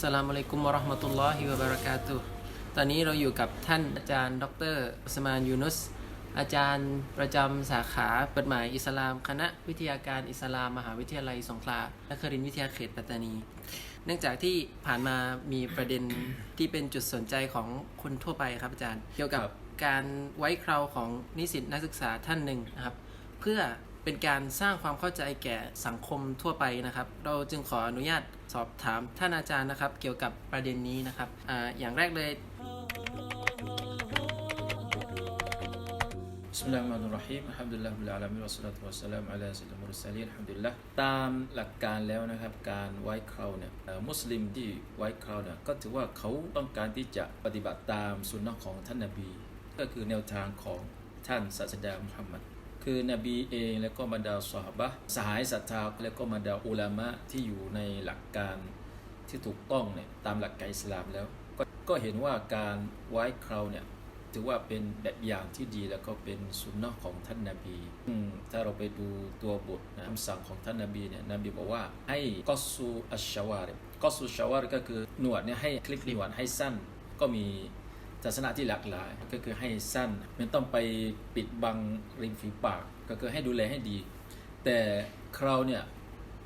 สลามอะลัยกุมวะราะห์มะตุลลอฮิวะบะเราะกาตุตอนนี้เราอยู่กับท่านอาจารย์ ดรอุสมานยูนุส อาจารย์ประจำสาขาเปิดหมายอิสลาม คณะวิทยาการอิสลาม มหาวิทยาลัยสงขลานครินทร์วิทยาเขตปัตตานี เนื่องจากที่ผ่านมามีประเด็นที่เป็นจุดสนใจของคนทั่วไปครับอาจารย์ เกี่ยวกับครับ การไว้คราวของนิสิตนักศึกษาท่านหนึ่งนะครับ เพื่อ เป็นการสร้างความเข้าใจแก่สังคมทั่วไปนะครับ เราจึงขออนุญาตสอบถามท่านอาจารย์นะครับ เกี่ยวกับประเด็นนี้นะครับออย่างแรกเลยบิสมิลลาฮิรเราะห์มานิรเราะฮีมอัลฮัมดุลลลาฮิรับบิลอาลามีนวัสสลาตุวัสสลามุอะลัยยิดมุรสลีนอัลฮัมดุลลาตามหลักการแล้วนะครับ การไว้คราวเนี่ยมุสลิมที่ไว้คราวเนี่ยก็ถือว่าเขาต้องการที่จะปฏิบัติตามสุนนะของท่านนบี ก็คือแนวทางของท่านศาสดามุฮัมมัด คือนบีเองแล้วก็บรรดาสหบะสหายศรัทธาแล้วก็บรรดาอุลามะที่อยู่ในหลักการที่ถูกต้องเนี่ยตามหลักการอิสลามแล้วก็ก็เห็นว่าการไว้คราวเนี่ยถือว่าเป็นแบบอย่างที่ดีแล้วก็เป็นสุนนะของท่านนาบีถ้าเราไปดูตัวบทนะคำสั่งของท่านนาบีเนี่ยนบีบอกว่าให้กอสูอัชชาวาริกอสูชาวาริก็คือหนวดเนี่ยให้คลิปหนวดให้สั้นก็มี ศาสนาที่หลากหลายก็คือให้สั้นไม่ต้องไปปิดบังริมฝีปาก ก็คือให้ดูแลให้ดี แต่คราวเนี่ย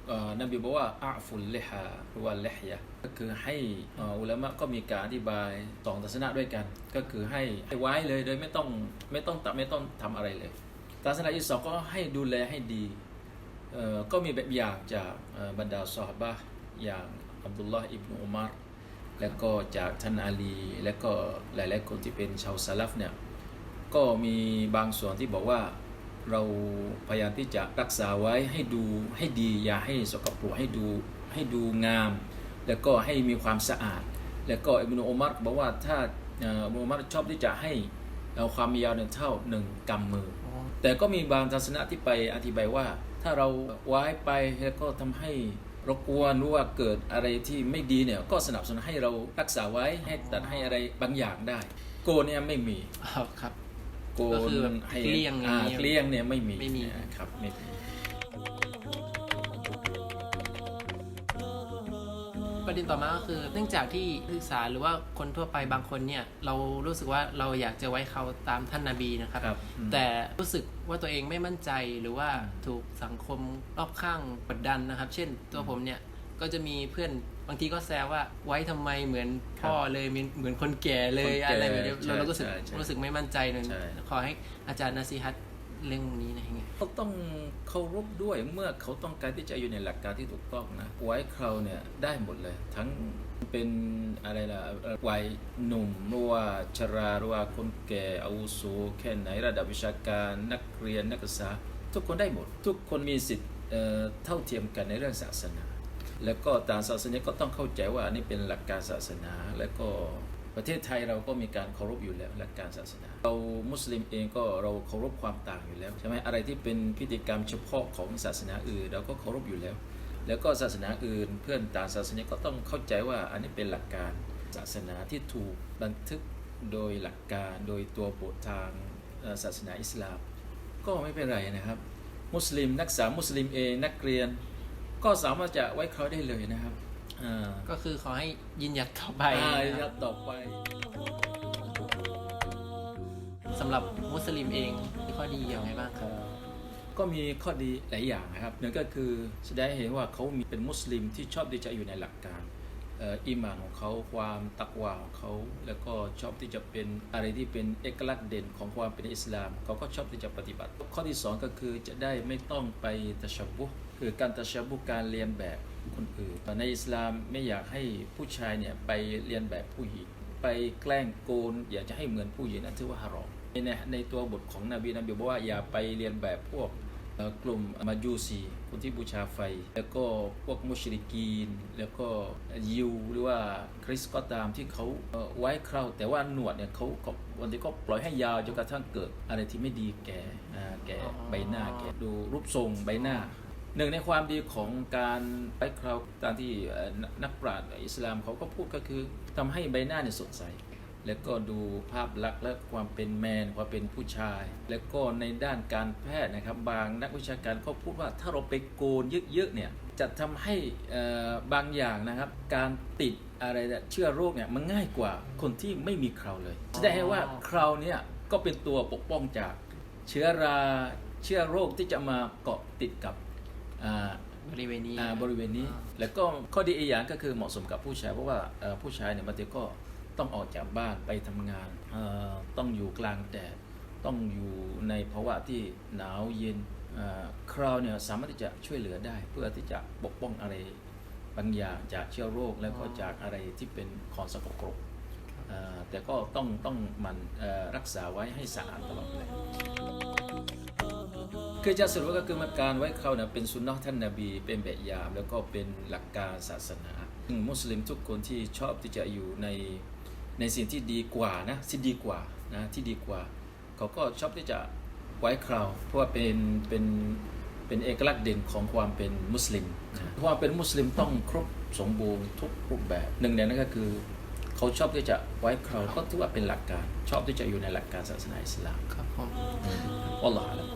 เอ่อนบีบอกว่าอาฟุลเลฮาหรือว่าเลฮยะก็คือให้อุลามะก็มีการอธิบายสองทัศนะด้วยกัน ก็คือให้ให้ไว้เลยโดยไม่ต้องไม่ต้องตัดไม่ต้องทำอะไรเลยทัศนะที่สองก็ให้ดูแลให้ดีก็มีแบบอย่างจากบรรดาซอฮาบะห์อย่างอับดุลลาห์อิบนุอุมาร แล้วก็จากท่านอาลี และก็หลายๆคนที่เป็นชาวซาลฟเนี่ยก็มีบางส่วนที่บอกว่าเราพยายามที่จะรักษาไว้ให้ดูให้ดีอย่าให้สกปรกให้ดูให้ดูงาม แล้วก็ให้มีความสะอาด แล้วก็อิบนุอุมัรบอกว่าถ้าเอ่ออิบนุอุมัรชอบที่จะให้เอาความยาวเนี่ยเท่าหนึ่งกำมือ แต่ก็มีบางทัศนะที่ไปอธิบายว่า ถ้าเราไว้ไปแล้วก็ทำให้ รบกวนหรือว่าเกิดอะไรที่ไม่ดีเนี่ยก็สนับสนุนให้เรารักษาไว้ให้ตัดให้อะไรบางอย่างได้ โกนเนี่ยไม่มีครับครับโกก็คือแบบนให้เกลี้ยงอย่างอ่านี้เกลี้ยงเนี่ยไม่มีไม่มี นะครับไม่มี ประเด็นต่อมาก็คือ เนื่องจากที่นักศึกษาหรือว่าคนทั่วไปบางคนเนี่ย เรารู้สึกว่าเราอยากจะไว้เขาตามท่านนาบีนะครับ ครับอืม แต่รู้สึกว่าตัวเองไม่มั่นใจหรือว่าถูกสังคมรอบข้างกดดันนะครับ เช่นตัวผมเนี่ยก็จะมีเพื่อนบางทีก็แซวว่าไว้ทำไมเหมือนพ่อเลยเหมือนเหมือนคนแก่เลยคนแก่อะไรแบบนี้ใช่เราก็รู้สึกใช่ใช่รู้สึกไม่มั่นใจเลยใช่ ขอให้อาจารย์นาซีฮัต เรื่องนี้นะฮะเขาต้องเคารพด้วยเมื่อเขาต้องการที่จะอยู่ในหลักการที่ถูกต้องนะไว้คราวเนี่ยได้หมดเลย ทั้งเป็นอะไรล่ะวัยหนุ่มหรือว่าชราหรือว่าคนแก่อาวุโสแค่ไหนระดับวิชาการนักเรียนนักศึกษา ทุกคนได้หมด ทุกคนมีสิทธิ์เท่าเทียมกันในเรื่องศาสนา แล้วก็ตางศาสนาก็ต้องเข้าใจว่าอันนี้เป็นหลักการศาสนาแล้วก็ ประเทศไทยเราก็มีการเคารพอยู่แล้วหลักการศาสนา เรามุสลิมเองก็เราเคารพความต่างอยู่แล้วใช่ไหมอะไรที่เป็นพิธีกรรมเฉพาะของศาสนาอื่นเราก็เคารพอยู่แล้ว แล้วก็ศาสนาอื่น เพื่อนต่างศาสนาก็ต้องเข้าใจว่าอันนี้เป็นหลักการศาสนาที่ถูกบันทึกโดยหลักการโดยตัวบททางศาสนาอิสลาม ก็ไม่เป็นไรนะครับ มุสลิมนักศึกษามุสลิมเองนักเรียน ก็สามารถจะไว้เขาได้เลยนะครับ ก็คือขอให้ยืนหยัดต่อไปอ่านะคครัรับบต่อไปสำหรับมุสลิมเองมีข้อดีอย่างไรบ้างครับ ก็มีข้อดีหลายอย่างนะครับหนึ่งก็คือแสดงให้เห็นว่าเขามีเป็นมุสลิมที่ชอบที่จะอยู่ในหลักการเอิมานของเขาความตักวาของเขาแล้วก็ชอบที่จะเป็นอะไรที่เป็นเอกลักษณ์เด่นของความเป็นอิสลามเขาก็ชอบที่จะปฏิบัติ ข้อที่สองก็คือจะได้ไม่ต้องไปตะชบุคือการตะชบุการเรียนแบบคนอื่นในอิสลามไม่อยากให้ผู้ชายเนี่ยไปเรียนแบบผู้หญิง ไปแกล้งโกน อยากจะให้เหมือนผู้หญิงนั่นถือว่าฮารอมในในตัวบทของนบีนบีบอกว่าอย่าไปเรียนแบบพวก กลุ่มมาจูซีคนที่บูชาไฟ แล้วก็พวกมุชริกีน แล้วก็ยิวหรือว่าคริสก็ตามที่เขาไว้เคราแต่ว่าหนวดเนี่ยเขาวันที่ก็ปล่อยให้ยาวจนกระทั่งเกิดอะไรที่ไม่ดีแก่แก่ใบหน้าแก่ดูรูปทรงใบหน้าหนึ่งในความดีของการไว้เคราตามที่นักปราชญ์อิสลามเขาก็พูดก็คือทำให้ใบหน้าเนี่ยสดใส แล้วก็ดูภาพลักษณ์และความเป็นแมนความเป็นผู้ชาย แล้วก็ในด้านการแพทย์นะครับ บางนักวิชาการเขาพูดว่าถ้าเราไปโกนเยอะๆเนี่ยจะทำให้เอ่อบางอย่างนะครับ การติดอะไรเนี่ยเชื้อโรคเนี่ยมันง่ายกว่าคนที่ไม่มีเคราเลยแสดงให้ว่าเคราเนี่ยก็เป็นตัวปกป้องจากเชื้อราเชื้อโรคที่จะมาเกาะติดกับอ่าบริเวณนี้อ่าบริเวณนี้ แล้วก็ข้อดีอีกอย่างก็คือเหมาะสมกับผู้ชายเพราะว่าเอ่อผู้ชายเนี่ยบางทีก็ ต้องออกจากบ้านไปทำงาน ต้องอยู่กลางแดด ต้องอยู่ในภาวะที่หนาวเย็นอ่าคราวเนี่ยสามารถที่จะช่วยเหลือได้ เพื่อที่จะปกป้องอะไรบางอย่างจากเชื้อโรคแล้วก็จากอะไรที่เป็นของสกปรกแต่ก็ต้องต้องมันรักษาไว้ให้สะอาดตลอดเลยคือจะสรุปก็คือมันการไว้เขาเนี่ยเป็นสุนนะท่านนาบี เป็นแบบยางแล้วก็เป็นหลักการศาสนา มุสลิมทุกคนที่ชอบที่จะอยู่ใน ในสิ่งที่ดีกว่านะที่ดีกว่านะที่ดีกว่า เขาก็ชอบที่จะไว้คราว เพราะว่าเป็นเป็นเป็นเอกลักษณ์เด่นของความเป็นมุสลิมนะความเป็นมุสลิมต้องครบสมบูรณ์ทุกรูปแบบหนึ่งในนั้นก็คือเขาชอบที่จะไว้คราวก็ถือว่าเป็นหลักการ ชอบที่จะอยู่ในหลักการศาสนาอิสลามครับผมอัลลอฮฺ